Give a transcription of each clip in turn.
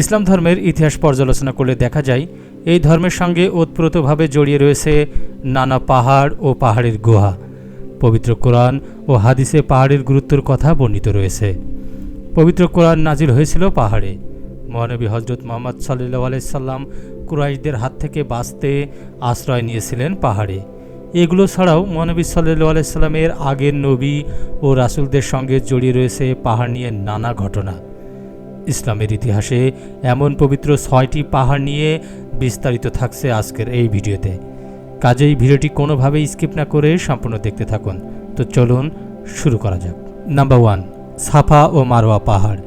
ইসলাম ধর্মের ইতিহাস পর্যালোচনা করলে দেখা যায়, এই ধর্মের সঙ্গে ওতপ্রোতভাবে জড়িয়ে রয়েছে নানা পাহাড় ও পাহাড়ের গুহা। পবিত্র কোরআন ও হাদিসে পাহাড়ের গুরুত্বের কথা বর্ণিত রয়েছে। পবিত্র কোরআন নাজিল হয়েছিল পাহাড়ে। মহানবী হজরত মোহাম্মদ সাল্লু আলাইসাল্লাম কুরাইশদের হাত থেকে বাঁচতে আশ্রয় নিয়েছিলেন পাহাড়ে। এগুলো ছাড়াও মহানবী সাল্লু আলাইসাল্লামের আগের নবী ও রাসূলদের সঙ্গে জড়িয়ে রয়েছে পাহাড় নিয়ে নানা ঘটনা। ইসলামের ইতিহাসে এমন পবিত্র ছয়টি পাহাড় নিয়ে বিস্তারিত থাকছে আজকের এই ভিডিওতে। কাজেই ভিডিওটি কোনোভাবেই স্কিপ না করে সম্পূর্ণ দেখতে থাকুন। তো চলুন শুরু করা যাক। নাম্বার ওয়ান, সাফা ও মারোয়া পাহাড়।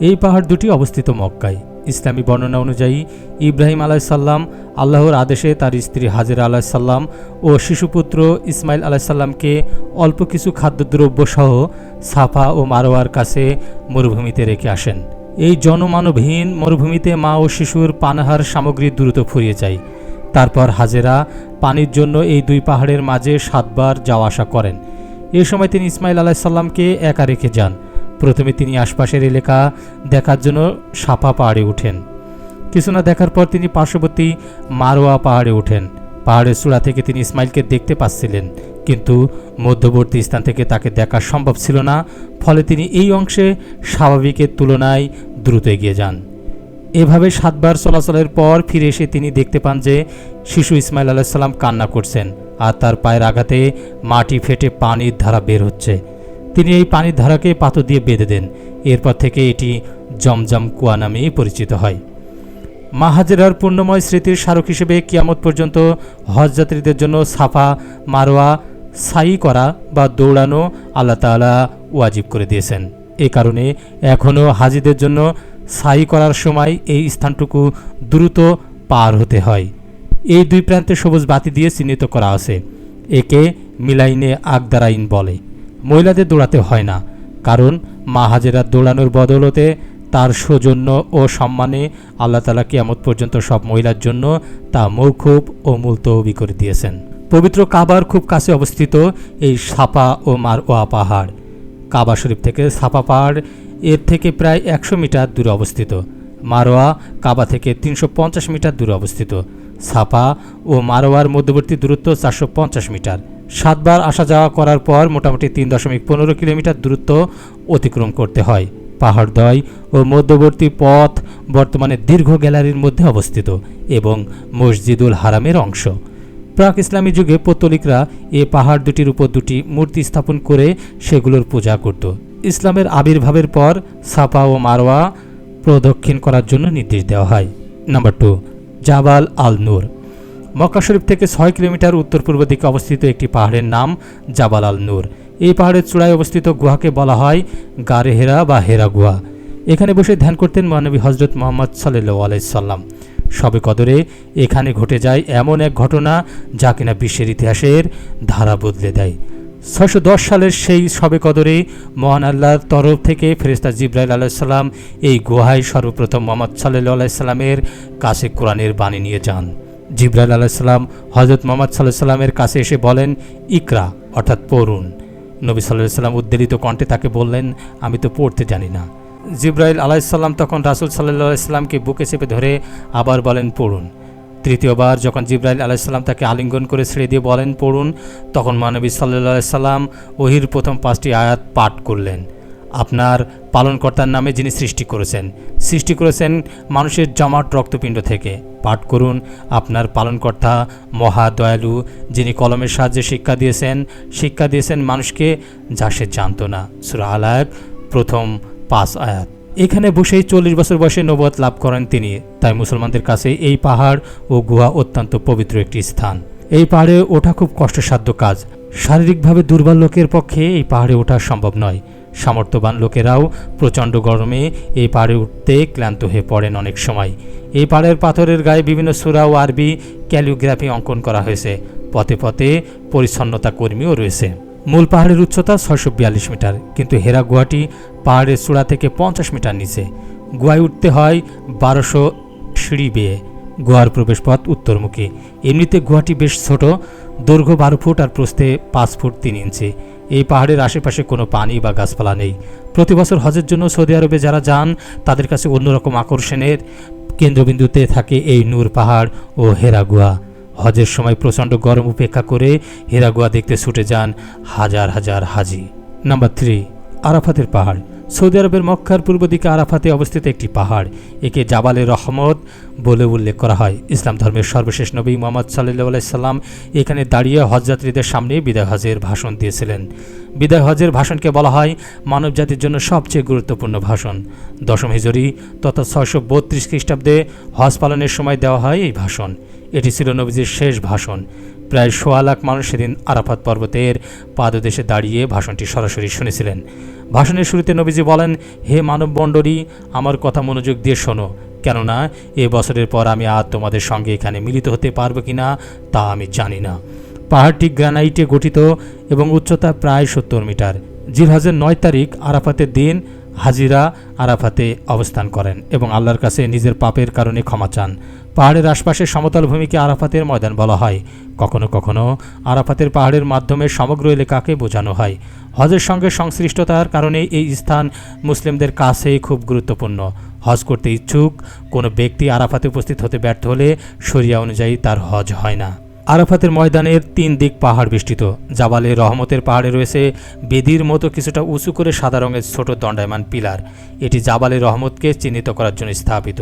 এই পাহাড় দুটি অবস্থিত মক্কায়। ইসলামী বর্ণনা অনুযায়ী ইব্রাহিম আলাইসাল্লাম আল্লাহর আদেশে তার স্ত্রী হাজিরা আলাইসাল্লাম ও শিশুপুত্র ইসমাইল আলাইসাল্লামকে অল্প কিছু খাদ্যদ্রব্য সহ সাফা ও মারোয়ার কাছে মরুভূমিতে রেখে আসেন। এই জনমানবহীন মরুভূমিতে মা ও শিশুর পানাহার সামগ্রী দ্রুত ফুরিয়ে যায়। তারপর হাজেরা পানির জন্য এই দুই পাহাড়ের মাঝে সাতবার যাওয়া আসা করেন। এ সময় তিনি ইসমাইল আলাহিসাল্লামকে একা রেখে যান। প্রথমে তিনি আশপাশের এলাকা দেখার জন্য সাপা পাহাড়ে ওঠেন কিছু না দেখার পর তিনি পার্শ্ববর্তী মারোয়া পাহাড়ে ওঠেন। পাহাড়ের চূড়া থেকে তিনি ইসমাইলকে দেখতে পাচ্ছিলেন। কিন্তু মধ্যবর্তী স্থান থেকে তাকে দেখা সম্ভব ছিল না, ফলে তিনি এই অংশে স্বাভাবিকের তুলনায় দ্রুত এগিয়ে যান। এভাবে সাতবার চলাচলের পর ফিরে এসে তিনি দেখতে পান যে শিশু ইসমাইল আলাহিসাল্লাম কান্না করছেন আর তার পায়ের আঘাতে মাটি ফেটে পানির ধারা বের হচ্ছে। তিনি এই পানির ধারাকে পাথর দিয়ে বেঁধে দেন। এরপর থেকে এটি জমজম কুয়া নামেই পরিচিত হয়। মাহাজেরার পূর্ণময় স্মৃতির স্মারক হিসেবে কিয়ামত পর্যন্ত হজযাত্রীদের জন্য সাফা, মারোয়া সাই করা বা দৌড়ানো আল্লাহ তাআলা ওয়াজিব করে দিয়েছেন। এ কারণে এখনও হাজিদের জন্য সাই করার সময় এই স্থানটুকু দ্রুত পার হতে হয়। এই দুই প্রান্তে সবুজ বাতি দিয়ে চিহ্নিত করা আছে। একে মিলাইনে আগদারাইন বলে। মহিলাদের দৌড়াতে হয় না, কারণ মা হাজেরার দৌড়ানোর বদলতে তার সৌজন্য ও সম্মানে আল্লাহ তালা কিয়ামত পর্যন্ত সব মহিলার জন্য তা মৌখুব ও মুলতবি করে দিয়েছেন। পবিত্র কাবার খুব কাছে অবস্থিত এই সাপা ও মারওয়া পাহাড়। কাবা শরীফ থেকে সাপা পাহাড় এর থেকে প্রায় একশো মিটার দূরে অবস্থিত। মারোয়া কাবা থেকে তিনশো পঞ্চাশ মিটার দূরে অবস্থিত। সাপা ও মারোয়ার মধ্যবর্তী দূরত্ব চারশো পঞ্চাশ মিটার। সাতবার আসা যাওয়া করার পর মোটামুটি তিন দশমিক পনেরো কিলোমিটার দূরত্ব অতিক্রম করতে হয়। পাহাড়দ্বয় ও মধ্যবর্তী পথ বর্তমানে দীর্ঘ গ্যালারির মধ্যে অবস্থিত এবং মসজিদুল হারামের অংশ। প্রাক ইসলামী যুগে পত্তলিকরা এ পাহাড় দুটির উপর দুটি মূর্তি স্থাপন করে সেগুলোর পূজা করত। ইসলামের আবির্ভাবের পর সাপা ও মারওয়া প্রদক্ষিণ করার জন্য নির্দেশ দেওয়া হয়। নাম্বার টু, জাবাল আল নূর মক্কা শরীফ থেকে ছয় কিলোমিটার উত্তর পূর্ব দিকে অবস্থিত একটি পাহাড়ের নাম জাবাল আল নূর এই পাহাড়ের চূড়ায় অবস্থিত গুহাকে বলা হয় গারে হেরা বা হেরা গুহা। এখানে বসে ধ্যান করতেন মহানবী হজরত মোহাম্মদ সাল্লু আলাইসাল্লাম সবে কদরে এখানে ঘটে যায় এমন এক ঘটনা যা কিনা বিশ্বের ইতিহাসের ধারা বদলে দেয়। ছয়শো দশ সালের সেই সবে কদরে মহান আল্লাহর তরফ থেকে ফেরেস্তা জিব্রাইল আলাইসাল্লাম এই গুহায় সর্বপ্রথম মোহাম্মদ সাল্লু আলাইসাল্লামের কাছে কোরআনের বাণী নিয়ে যান। জিব্রাইল আলাইসাল্লাম হজরত মোহাম্মদ সাল্লাহ সাল্লামের কাছে এসে বলেন, ইকরা অর্থাৎ পড়ুন। নবী সাল্লাহ সাল্লাম উদ্বেলিত কণ্ঠে তাকে বললেন, আমি তো পড়তে জানি না। জিব্রাইল আলাইসাল্লাম তখন রাসুল সাল্লাহ সাল্লামকে বুকে চেপে ধরে আবার বলেন, পড়ুন। তৃতীয়বার যখন জিব্রাইল আলাইসাল্লাম তাকে আলিঙ্গন করে ছেড়ে দিয়ে বলেন, পড়ুন, তখন মানবী সাল্লাহ সাল্লাম ওহির প্রথম পাঁচটি আয়াত পাঠ করলেন। আপনার পালনকর্তার নামে যিনি সৃষ্টি করেছেন সৃষ্টি করেছেন মানুষের জমাট রক্তপিণ্ড থেকে। পাঠ করুন, আপনার পালনকর্তা মহা দয়ালু যিনি কলমের সাহায্যে শিক্ষা দিয়েছেন শিক্ষা দিয়েছেন মানুষকে যা সে জানত না। সুরা আলায়ক প্রথম পাঁচ আয়াত। এখানে বসেই চল্লিশ বছর বয়সে নবত লাভ করেন তিনি। তাই মুসলমানদের কাছে এই পাহাড় ও গুহা অত্যন্ত পবিত্র একটি স্থান। এই পাহাড়ে ওঠা খুব কষ্টসাধ্য কাজ। শারীরিকভাবে দুর্বল লোকের পক্ষে এই পাহাড়ে ওঠা সম্ভব নয়। সামর্থ্যবান লোকেরাও প্রচণ্ড গরমে এই পাহাড়ে উঠতে ক্লান্ত হয়ে পড়েন অনেক সময়। এই পাহাড়ের পাথরের গায়ে বিভিন্ন সুরা ও আরবি ক্যালিওগ্রাফি অঙ্কন করা হয়েছে। পথে পথে পরিচ্ছন্নতা কর্মীও রয়েছে। মূল পাহাড়ের উচ্চতা ছয়শো বিয়াল্লিশ মিটার, কিন্তু হেরা গুহাটি পাহাড়ের চূড়া থেকে পঞ্চাশ মিটার নিচে। গুহায় উঠতে হয় বারোশো সিঁড়ি বেয়ে গুহার প্রবেশপথ উত্তরমুখী। এমনিতে গুহাটি বেশ ছোট, দৈর্ঘ্য বারো ফুট আর প্রস্থে পাঁচ ফুট তিন ইঞ্চি। এই পাহাড়ের আশেপাশে কোনো পানি বা গাছপালা নেই। প্রতি বছর হজের জন্য সৌদি আরবে যারা যান, তাদের কাছে অন্যরকম আকর্ষণের কেন্দ্রবিন্দুতে থাকে এই নূর পাহাড় ও হেরা হেরাগুয়া হজের সময় প্রচণ্ড গরম উপেক্ষা করে হেরাগুয়া দেখতে ছুটে যান হাজার হাজার হাজি। নাম্বার থ্রি, আরাফাতের পাহাড়। সৌদি আরবের মক্কার পূর্ব দিকে আরাফাতে অবস্থিত একটি পাহাড়, একে জাবালে রহমত বলে উল্লেখ করা হয়। ইসলাম ধর্মের সর্বশেষ নবী মোহাম্মদ সাল্লাহ সাল্লাম এখানে দাঁড়িয়ে হজযাত্রীদের সামনে বিদায় হজের ভাষণ দিয়েছিলেন। বিদায় হজের ভাষণকে বলা হয় মানবজাতির জন্য সবচেয়ে গুরুত্বপূর্ণ ভাষণ। দশম হিজরি তথা ছয়শো বত্রিশ খ্রিস্টাব্দে হজ পালনের সময় দেওয়া হয় এই ভাষণ। এটি ছিল নবীজির শেষ ভাষণ। প্রায় সোয়া লাখ মানুষ সেদিন আরাফাত পর্বতের পাদদেশে দাঁড়িয়ে ভাষণটি সরাসরি শুনেছিলেন। ভাষণের শুরুতে নবীজি বলেন, হে মানব মানবমণ্ডলী, আমার কথা মনোযোগ দিয়ে শোনো। কেননা, এ বছরের পর আমি আর তোমাদের সঙ্গে এখানে মিলিত হতে পারব কি না তা আমি জানি না। পাহাড়টি গ্রানাইটে গঠিত এবং উচ্চতা প্রায় সত্তর মিটার। জিলহজের নয় তারিখ আরাফাতের দিন হাজিরা আরাফাতে অবস্থান করেন এবং আল্লাহর কাছে নিজের পাপের কারণে ক্ষমা চান। পাহাড়ের আশপাশে সমতল ভূমিকে আরাফাতের ময়দান বলা হয়। কখনো কখনো আরাফাতের পাহাড়ের মাধ্যমে সমগ্র এলাকাকে বোঝানো হয়। হজের সঙ্গে সংশ্লিষ্টতার কারণে এই স্থান মুসলিমদের কাছে খুব গুরুত্বপূর্ণ। হজ করতে ইচ্ছুক কোনো ব্যক্তি আরাফাতে উপস্থিত হতে ব্যর্থ হলে শরিয়া অনুযায়ী তার হজ হয় না। আরাফাতের ময়দানের তিন দিক পাহাড় বেষ্টিত। জাবালে রহমতের পাহাড়ে রয়েছে বেদির মতো কিছুটা উঁচু করে সাদা রঙের ছোট দণ্ডায়মান পিলার। এটি জাবালে রহমতকে চিহ্নিত করার জন্য স্থাপিত।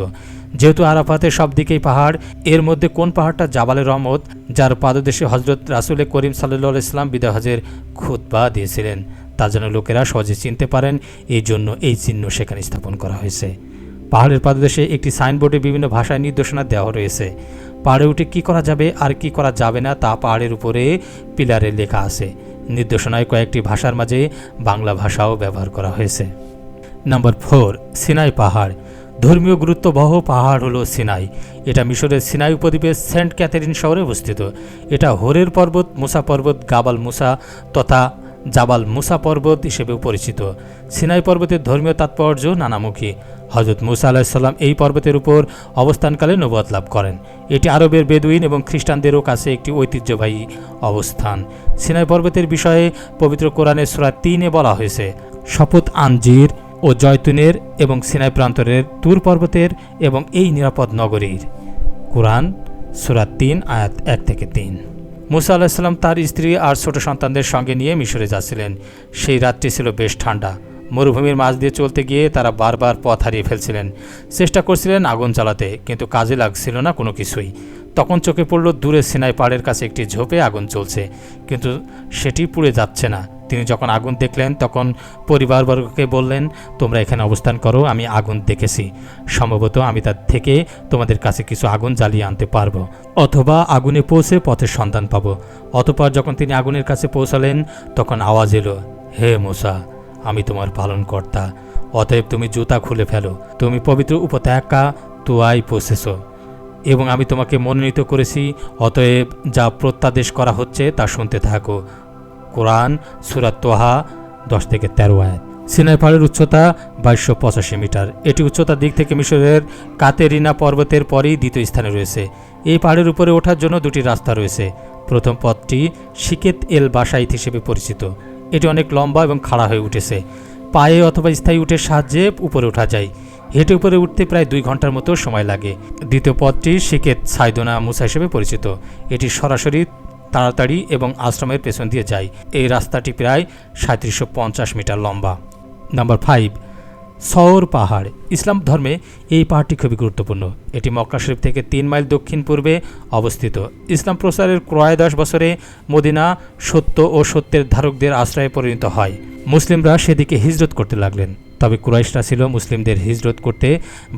যেহেতু আরাফাতের সব দিকেই পাহাড়, এর মধ্যে কোন পাহাড়টা জাবালে রহমত, যার পাদদেশে হজরত রাসুলে করিম সাল্লাহ ইসলাম বিদায় হজের খুতবা দিয়েছিলেন, তা যেন লোকেরা সহজে চিনতে পারেন এই জন্য এই চিহ্ন সেখানে স্থাপন করা হয়েছে। পাহাড়ের পাদদেশে একটি সাইনবোর্ডে বিভিন্ন ভাষায় নির্দেশনা দেওয়া রয়েছে। পাহাড়ে উঠে কী করা যাবে আর কি করা যাবে না তা পাহাড়ের উপরে পিলারে লেখা আছে। নির্দেশনায় কয়েকটি ভাষার মাঝে বাংলা ভাষাও ব্যবহার করা হয়েছে। নাম্বার ফোর, সিনাই পাহাড়। ধর্মীয় গুরুত্ববহ পাহাড় হলো সিনাই। এটা মিশরের সিনাই উপদ্বীপের সেন্ট ক্যাথেরিন শহরে অবস্থিত। এটা হোরের পর্বত, মুসা পর্বত, গাবাল মুসা তথা জাবাল মুসা পর্বত হিসেবেও পরিচিত। সিনাই পর্বতের ধর্মীয় তাৎপর্য নানামুখী। হজরত মুসা আলাহিসাল্লাম এই পর্বতের উপর অবস্থানকালে নবদ লাভ করেন। এটি আরবের বেদুইন এবং খ্রিস্টানদেরও কাছে একটি ঐতিহ্যবাহী অবস্থান। সিনাই পর্বতের বিষয়ে পবিত্র কোরআনের সুরা তিনে বলা হয়েছে, শপথ আনজির ও জয়তুনের এবং সিনাই প্রান্তরের তুর পর্বতের এবং এই নিরাপদ নগরীর। কোরআন সুরা তিন আয়াত এক থেকে তিন। মুসা আলাহিসাল্লাম তার স্ত্রী আর ছোট সন্তানদের সঙ্গে নিয়ে মিশরে যাচ্ছিলেন। সেই রাত্রি ছিল বেশ ঠান্ডা। মরুভূমির মাছ দিয়ে চলতে গিয়ে তারা বারবার পথ হারিয়ে ফেলছিলেন। চেষ্টা করছিলেন আগুন চালাতে কিন্তু কাজে লাগছিল না কোনো কিছুই। তখন চোখে পড়ল দূরে সিনাই পাড়ের কাছে একটি ঝোপে আগুন চলছে কিন্তু সেটি পুড়ে যাচ্ছে না। তিনি যখন আগুন দেখলেন, তখন পরিবারবর্গকে বললেন, তোমরা এখানে অবস্থান করো, আমি আগুন দেখেছি। সম্ভবত আমি তার থেকে তোমাদের কাছে কিছু আগুন জ্বালিয়ে আনতে পারব, অথবা আগুনে পৌঁছে পথের সন্ধান পাবো। অতপর যখন তিনি আগুনের কাছে পৌঁছালেন, তখন আওয়াজ এলো, হে মোসা, আমি তোমার পালনকর্তা, অতএব তুমি জুতা খুলে ফেলো, তুমি পবিত্র উপত্যকা তোয়াই পৌঁছেছ, এবং আমি তোমাকে মনোনীত করেছি, অতএব যা প্রত্যাদেশ করা হচ্ছে তা শুনতে থাকো কোরআন সুরাত তোহা, দশ থেকে তেরো আয়াত। সিনাই পাহাড়ের উচ্চতা বাইশশো পঁচাশি মিটার। এটি উচ্চতার দিক থেকে মিশরের কাতেরিনা পর্বতের পরেই দ্বিতীয় স্থানে রয়েছে। এই পাহাড়ের উপরে ওঠার জন্য দুটি রাস্তা রয়েছে। প্রথম পথটি শিকেত এল বাসাইত হিসেবে পরিচিত। এটি অনেক লম্বা এবং খাড়া হয়ে উঠেছে। পায়ে অথবা স্থায়ী উঠের সাহায্যে উপরে ওঠা যায়। হেঁটে উপরে উঠতে প্রায় দুই ঘণ্টার মতো সময় লাগে। দ্বিতীয় পথটি শিকেত সাইদোনা মুসা হিসেবে পরিচিত। এটি সরাসরি তাড়াতাড়ি এবং আশ্রমের পেছন দিয়ে যায়। এই রাস্তাটি প্রায় সাঁত্রিশশো মিটার লম্বা। নাম্বার ফাইভ সৌর পাহাড়। ইসলাম ধর্মে এই পাহাড়টি খুবই গুরুত্বপূর্ণ। এটি মক্কা শরীফ থেকে তিন মাইল দক্ষিণ পূর্বে অবস্থিত। ইসলাম প্রচারের ক্রয় দশ বছরে মদিনা সত্য ও সত্যের ধারকদের আশ্রয়ে পরিণত হয়। মুসলিমরা সেদিকে হিজরত করতে লাগলেন। তবে কুরাইশরা ছিল মুসলিমদের হিজরত করতে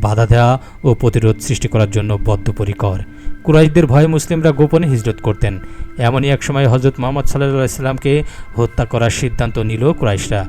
বাধা দেওয়া ও প্রতিরোধ সৃষ্টি করার জন্য বদ্ধপরিকর। কুরাইশদের ভয়ে মুসলিমরা গোপনে হিজরত করতেন। এমনই এক সময় হজরত মোহাম্মদ সাল্লাহ ইসলামকে হত্যা করার সিদ্ধান্ত নিল কুরাইশরা।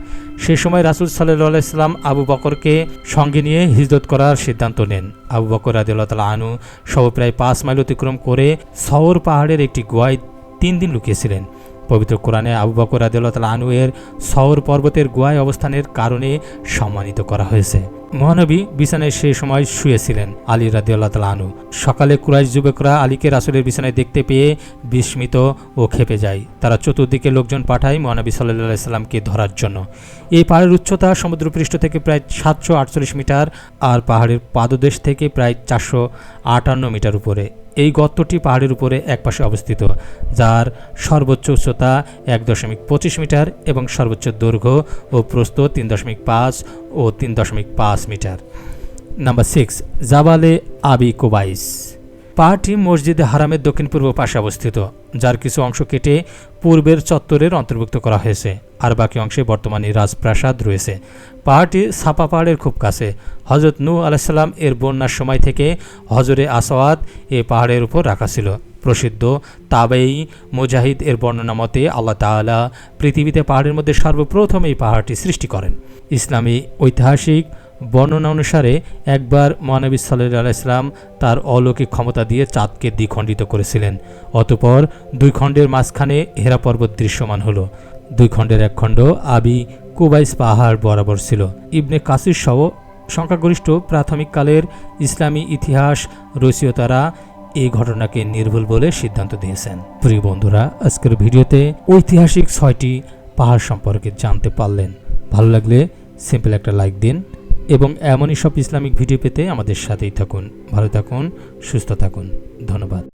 সে সময় রাসুল সাল্লাহ ইসলাম আবু বকরকে সঙ্গে নিয়ে হিজরত করার সিদ্ধান্ত নেন। আবু বকর রাদিউল্লাহ তালা আনু সহ প্রায় পাঁচ মাইল অতিক্রম করে সওর পাহাড়ের একটি গোয়ায় তিন দিন লুকিয়েছিলেন। পবিত্র কোরআনে আবু বকর আদিল্লাহ আনু এর সওর পর্বতের গুহায় অবস্থানের কারণে সম্মানিত করা হয়েছে। মহানবী বিছানায় সেই সময় শুয়েছিলেন আলী রাদিউল্লাহ তালা আনু সকালে কুরাইশ যুবকরা আলীকে রাসুলের বিছানায় দেখতে পেয়ে বিস্মিত ও খেপে যায়। তারা চতুর্দিকে লোকজন পাঠায় মহানবী সাল্লাহ সাল্লামকে ধরার জন্য। এই পাহাড়ের উচ্চতা সমুদ্রপৃষ্ঠ থেকে প্রায় সাতশো আটচল্লিশ মিটার আর পাহাড়ের পাদদেশ থেকে প্রায় চারশো আটান্ন মিটার উপরে। গর্তটি পাহাড়ের উপরে একপাশে অবস্থিত, যার সর্বোচ্চ উচ্চতা এক দশমিক পঁচিশ মিটার এবং সর্বোচ্চ দৈর্ঘ্য ও প্রস্থ তিন দশমিক পাঁচ ও তিন দশমিক পাঁচ মিটার। নাম্বার সিক্স, জাবালে আবি কোবাইস। পাহাড়টি মসজিদে হারামের দক্ষিণ পূর্ব পাশে অবস্থিত, যার কিছু অংশ কেটে পূর্বের চত্বরের অন্তর্ভুক্ত করা হয়েছে, আর বাকি অংশে বর্তমানে রাজপ্রাসাদ রয়েছে। পাহাড়টি সাপা পাহাড়ের খুব কাছে। হজরত নূ আলাইসাল্লাম এর বন্যার সময় থেকে হজরে আসওয়াদ এ পাহাড়ের উপর রাখা ছিল। প্রসিদ্ধ তাবেই মুজাহিদ এর বর্ণনা মতে আল্লাহ তাআলা পৃথিবীতে পাহাড়ের মধ্যে সর্বপ্রথম এই পাহাড়টি সৃষ্টি করেন। ইসলামী ঐতিহাসিক বর্ণনা অনুসারে, একবার মহানবী সাল্লাহ ইসলাম তার অলৌকিক ক্ষমতা দিয়ে চাঁদকে দ্বিখণ্ডিত করেছিলেন। অতপর দুই খণ্ডের মাঝখানে হেরা পর্বত দৃশ্যমান হলো। দুই খণ্ডের এক খণ্ড আবি কুবাইস পাহাড় বরাবর ছিল। ইবনে কাসির সহ সংখ্যাগরিষ্ঠ প্রাথমিককালের ইসলামী ইতিহাস রচয়িতারা এই ঘটনাকে নির্ভুল বলে সিদ্ধান্ত দিয়েছেন। প্রিয় বন্ধুরা, আজকের ভিডিওতে ঐতিহাসিক ছয়টি পাহাড় সম্পর্কে জানতে পারলেন। ভালো লাগলে সিম্পল একটা লাইক দিন এবং এমনই সব ইসলামিক ভিডিও পেতে আমাদের সাথেই থাকুন। ভালো থাকুন সুস্থ থাকুন। ধন্যবাদ।